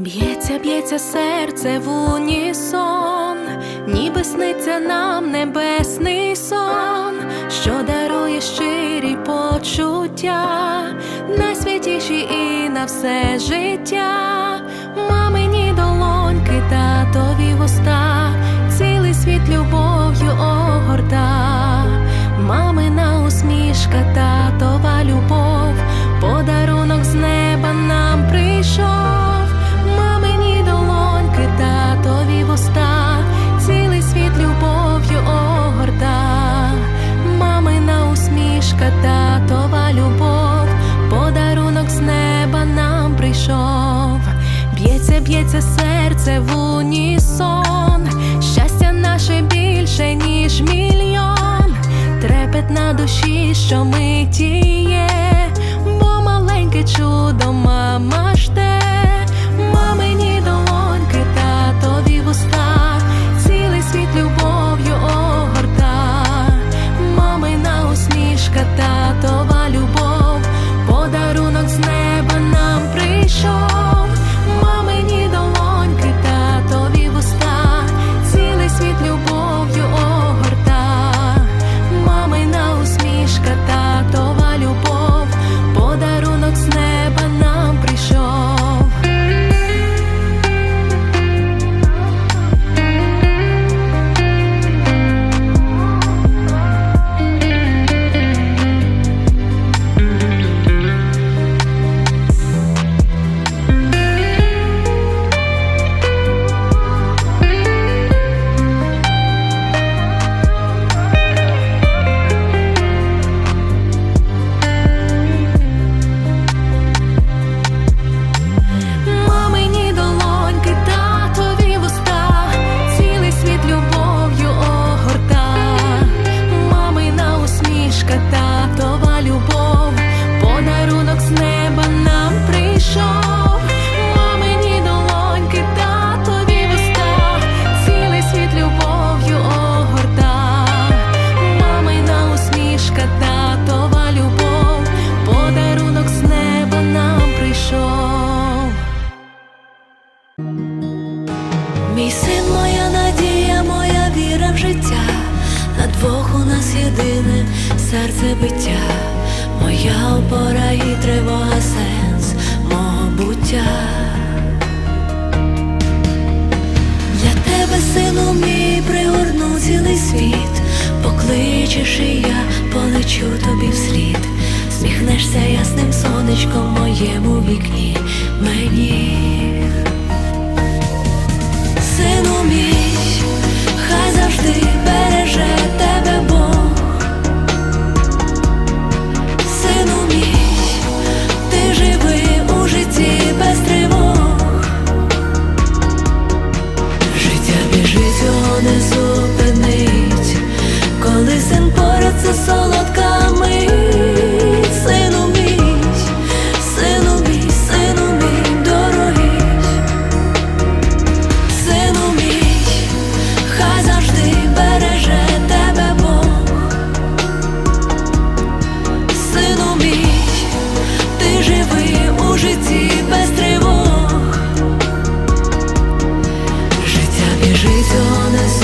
Б'ється, б'ється серце в унісон, ніби сниться нам небесний сон, що дарує щирі почуття, найсвятіші і на все життя, мамині долоньки, татові вуста, цілий світ любов'ю огорта, мамина усмішка, татова нам б'ється, б'ється серце в унісон, щастя наше більше, ніж мільйон, трепет на душі, що ми тіє, бо маленьке чудо серце биття, моя опора і тривога, сенс мого буття. Для тебе, сину мій, пригорну цілий світ, покличеш і я полечу тобі вслід, сміхнешся ясним сонечком моєму вікні мені. We've done